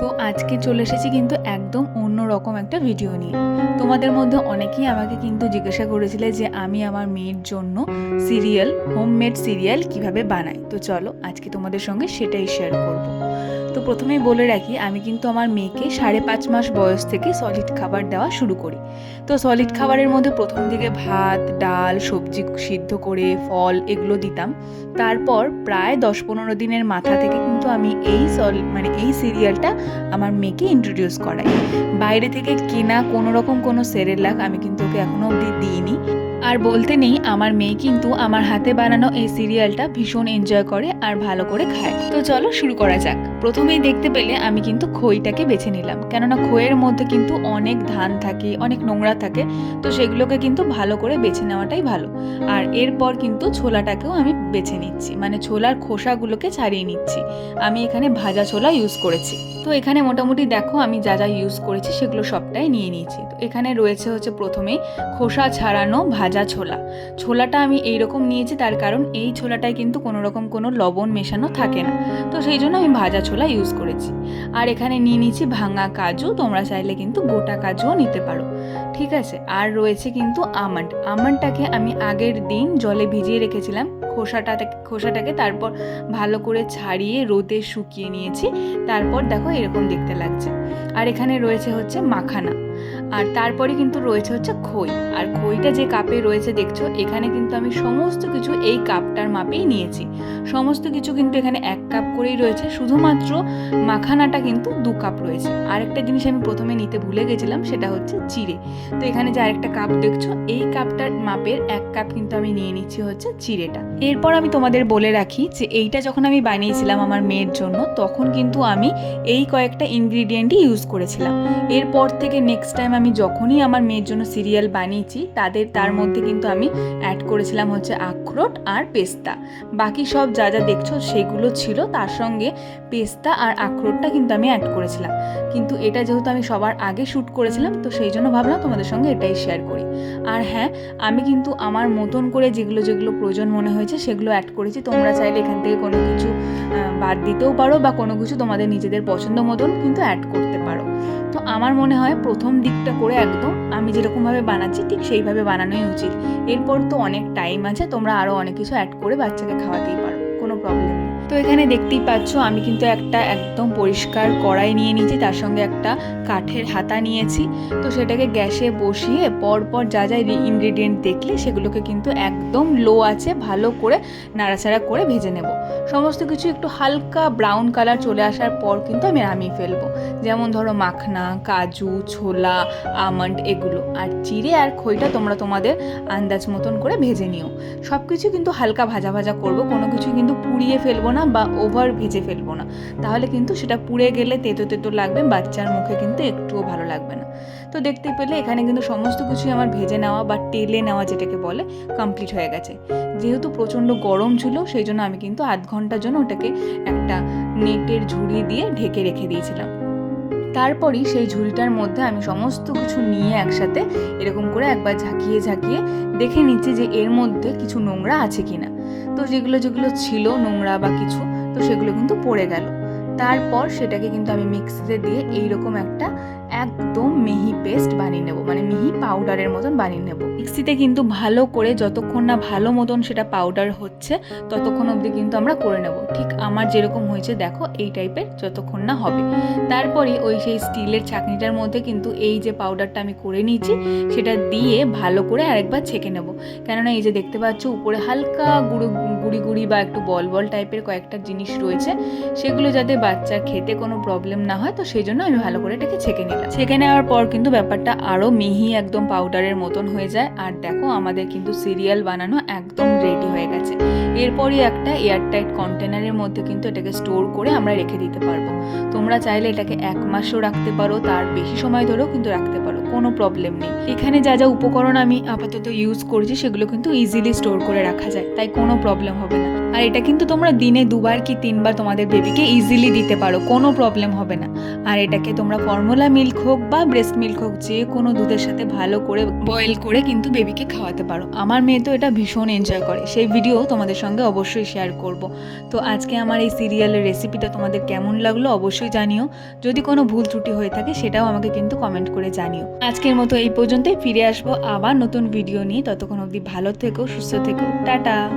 তো আজকে চলে এসেছি কিন্তু একদম অন্য রকম একটা ভিডিও নিয়ে। তোমাদের মধ্যে অনেকেই আমাকে কিন্তু জিজ্ঞাসা করেছিলে যে আমি আমার মেয়ের জন্য সিরিয়াল হোমমেড সিরিয়াল কীভাবে বানাই। তো চলো আজকে তোমাদের সঙ্গে সেটাই শেয়ার করব। তো প্রথমেই বলে রাখি, আমি কিন্তু আমার মেয়েকে সাড়ে পাঁচ মাস বয়স থেকে সলিড খাবার দেওয়া শুরু করি। তো সলিড খাবারের মধ্যে প্রথম দিকে ভাত, ডাল, সবজি সিদ্ধ করে, ফল এগুলো দিতাম। তারপর প্রায় দশ পনেরো দিনের মাথা থেকে কিন্তু আমি এই সল মানে এই সিরিয়ালটা আমার মেয়েকে ইন্ট্রোডিউস করাই। বাইরে থেকে কেনা কোনো রকম কোনো সেরেলাক আমি কিন্তু ওকে এখনও অবধি দিইনি। আর বলতে নেই, আমার মেয়ে কিন্তু আমার হাতে বানানো এই সিরিয়ালটা ভীষণ এনজয় করে আর ভালো করে খায়। তো চলো শুরু করা যাক। প্রথমেই দেখতে পেলে আমি কিন্তু খইটাকে বেছে নিলাম। কেননা খইয়ের মধ্যে কিন্তু অনেক ধান থাকে, অনেক নোংরা থাকে, তো সেগুলোকে কিন্তু ভালো করে বেছে নেওয়াটাই ভালো। আর এরপর কিন্তু ছোলাটাকেও আমি বেছে নিচ্ছি। মানে ছোলার খোসাগুলোকে ছাড়িয়ে নিচ্ছি। আমি এখানে ভাজা ছোলা ইউজ করেছি। তো এখানে মোটামুটি দেখো আমি যা যা ইউজ করেছি সেগুলো সবটাই নিয়ে নিয়েছি। তো এখানে রয়েছে হচ্ছে প্রথমেই খোসা ছাড়ানো ভাজা ছোলা। ছোলাটা আমি এই রকম নিয়েছি তার কারণ এই ছোলাটায় কিন্তু কোনো রকম কোনো লবণ মেশানো থাকে না। তো সেই জন্য আমি ভাজা ছোলা ইউজ করেছি। আর এখানে নিয়ে নিয়েছি ভাঙা কাজু। তোমরা চাইলে কিন্তু গোটা কাজুও নিতে পারো। ঠিক আছে? আর রয়েছে কিন্তু আমন্ড। আমন্ডটাকে আমি আগের দিন জলে ভিজিয়ে রেখেছিলাম। খোসাটা খোসাটাকে তারপর ভালো করে ছাড়িয়ে রোদে শুকিয়ে নিয়েছি। তারপর দেখো এরকম দেখতে লাগছে। আর এখানে রয়েছে হচ্ছে মাখানা। আর তারপরে কিন্তু রয়েছে হচ্ছে খই। আর খইটা যে কাপে রয়েছে দেখছ, এখানে কিন্তু আমি সমস্ত কিছু এই কাপটার মাপেই নিয়েছি। সমস্ত কিছু কিন্তু এখানে এক কাপ করেই রয়েছে, শুধুমাত্র মাখানাটা কিন্তু দু কাপ রয়েছে। আরেকটা জিনিস আমি প্রথমে নিতে ভুলে গেছিলাম, সেটা হচ্ছে চিড়ে। তো এখানে যে আরেকটা কাপ দেখছ, এই কাপটার মাপের এক কাপ কিন্তু আমি নিয়ে নিচ্ছি হচ্ছে চিড়েটা। এরপর আমি তোমাদের বলে রাখি যে এইটা যখন আমি বানিয়েছিলাম আমার মেয়ের জন্য, তখন কিন্তু আমি এই কয়েকটা ইনগ্রিডিয়েন্টই ইউজ করেছিলাম। এরপর থেকে নেক্সট টাইম আমি যখনই আমার মেয়ের জন্য সিরিয়াল বানিয়েছি, তাদের, তার মধ্যে কিন্তু আমি অ্যাড করেছিলাম হচ্ছে আখরোট আর পেস্তা। বাকি সব যা যা দেখছ সেগুলো ছিল, তার সঙ্গে পেস্তা আর আখরোটটা কিন্তু আমি অ্যাড করেছিলাম। কিন্তু এটা যেহেতু আমি সবার আগে শ্যুট করেছিলাম, তো সেই জন্য ভাবলাম তোমাদের সঙ্গে এটাই শেয়ার করি। আর হ্যাঁ আমি কিন্তু আমার মতন করে যেগুলো যেগুলো প্রয়োজন মনে হয়েছে, সেগুলো অ্যাড করেছি। তোমরা চাইলে এখান থেকে কোনো কিছু বাদ দিতেও পারো বা কোনো কিছু তোমাদের নিজেদের পছন্দ মতন কিন্তু অ্যাড করতে পারো। তো আমার মনে হয় প্রথম দিকটা করে একদম আমি যেরকমভাবে বানাচ্ছি ঠিক সেইভাবে বানানোই উচিত। এরপর তো অনেক টাইম আছে, তোমরা আরও অনেক কিছু অ্যাড করে বাচ্চাকে খাওয়াতেই পারো, কোনো প্রবলেম তো এখানে দেখতেই পাচ্ছ, আমি কিন্তু একটা একদম পরিষ্কার কড়াই নিয়ে নিয়েছি, তার সঙ্গে একটা কাঠের হাতা নিয়েছি। তো সেটাকে গ্যাসে বসিয়ে পরপর যা যা ইনগ্রিডিয়েন্ট দেখলে সেগুলোকে কিন্তু একদম লো আছে, ভালো করে নাড়াচাড়া করে ভেজে নেব। সমস্ত কিছু একটু হালকা ব্রাউন কালার চলে আসার পর কিন্তু আমি নামিয়ে ফেলব। যেমন ধরো মাখনা, কাজু, ছোলা আমন্ড এগুলো। আর চিড়ে আর খইটা তোমরা তোমাদের আন্দাজ মতন করে ভেজে নিও। সব কিছু কিন্তু হালকা ভাজা ভাজা করব, কোনো কিছু কিন্তু পুড়িয়ে ফেলব না বা ওভার ভেজে ফেলব না। তাহলে কিন্তু সেটা পুড়ে গেলে তেতো তেতো লাগবে, বাচ্চার মুখে কিন্তু একটুও ভালো লাগবে না। তো দেখতে পেলে এখানে কিন্তু সমস্ত কিছুই আমার ভেজে নেওয়া বা টেলে নেওয়া যেটাকে বলে কমপ্লিট হয়ে গেছে। যেহেতু প্রচণ্ড গরম ছিল, সেই জন্য আমি কিন্তু আধ ঘণ্টার জন্য ওটাকে একটা নেটের ঝুড়ি দিয়ে ঢেকে রেখে দিয়েছিলাম। তারপরই সেই ঝুড়িটার মধ্যে আমি সমস্ত কিছু নিয়ে একসাথে এরকম করে একবার ঝাঁকিয়ে ঝাঁকিয়ে দেখে নিচ্ছি যে এর মধ্যে কিছু নোংরা আছে কিনা। তো যেগুলো যেগুলো ছিল নোংরা বা কিছু, তো সেগুলো কিন্তু পড়ে গেল। তারপর সেটাকে কিন্তু আমি মিক্সিতে দিয়ে এইরকম একটা একদম মিহি পেস্ট বানিয়ে নেব। মানে মিহি পাউডারের মতন বানিয়ে নেব। মিক্সিতে কিন্তু ভালো করে যতক্ষণ না ভালো মতন সেটা পাউডার হচ্ছে, ততক্ষণ অবধি কিন্তু আমরা করে নেব। ঠিক আমার যেরকম হয়েছে, দেখো এই টাইপের যতক্ষণ না হবে। তারপরে ওই সেই স্টিলের ছাঁকনিটার মধ্যে কিন্তু এই যে পাউডারটা আমি করে নিয়েছি, সেটা দিয়ে ভালো করে আরেকবার ছেঁকে নেব। কেননা এই যে দেখতে পাচ্ছ, উপরে হালকা গুঁড়ো গুড়ি গুড়ি বা একটু বল বল টাইপের কয়েকটা জিনিস রয়েছে, সেগুলো যাতে বাচ্চার খেতে কোনো প্রবলেম না হয়, তো সেই জন্য আমি ভালো করে এটাকে ছেঁকে নিলাম। ছেঁকে নেওয়ার পর কিন্তু ব্যাপারটা আরও মিহি একদম পাউডারের মতন হয়ে যায়, আর দেখো আমাদের কিন্তু সিরিয়াল বানানো একদম রেডি হয়ে গেছে। এরপরই একটা এয়ারটাইট কন্টেনারের মধ্যে কিন্তু এটাকে স্টোর করে আমরা রেখে দিতে পারব। তোমরা চাইলে এটাকে এক মাসও রাখতে পারো, তার বেশি সময় ধরেও কিন্তু রাখতে পারো, কোনো প্রবলেম নেই। এখানে যা যা উপকরণ আমি আপাতত ইউজ করছি, সেগুলো কিন্তু ইজিলি স্টোর করে রাখা যায়, তাই কোনো প্রবলেম হবে না। আর এটা কিন্তু তোমরা দিনে দুবার কি তিনবার তোমাদের বেবিকে ইজিলি দিতে পারো, কোনো প্রবলেম হবে না। আর এটাকে তোমরা ফর্মুলা মিল্ক হোক বা ব্রেস্ট মিল্ক হোক, যে কোনো দুধের সাথে ভালো করে বয়েল করে কিন্তু বেবিকে খাওয়াতে পারো। আমার মেয়ে তো এটা ভীষণ এনজয় করে, সেই ভিডিও তোমাদের সঙ্গে অবশ্যই শেয়ার করব। তো আজকে আমার এই সিরিয়ালের রেসিপিটা তোমাদের কেমন লাগল অবশ্যই জানিও। যদি কোনো ভুল ত্রুটি হয়ে থাকে, সেটাও আমাকে কিন্তু কমেন্ট করে জানিও। আজকের মতো এই পর্যন্তই, ফিরে আসব আবার নতুন ভিডিও নিয়ে। ততক্ষণ অবধি ভালো থেকো, সুস্থ থেকো। টাটা!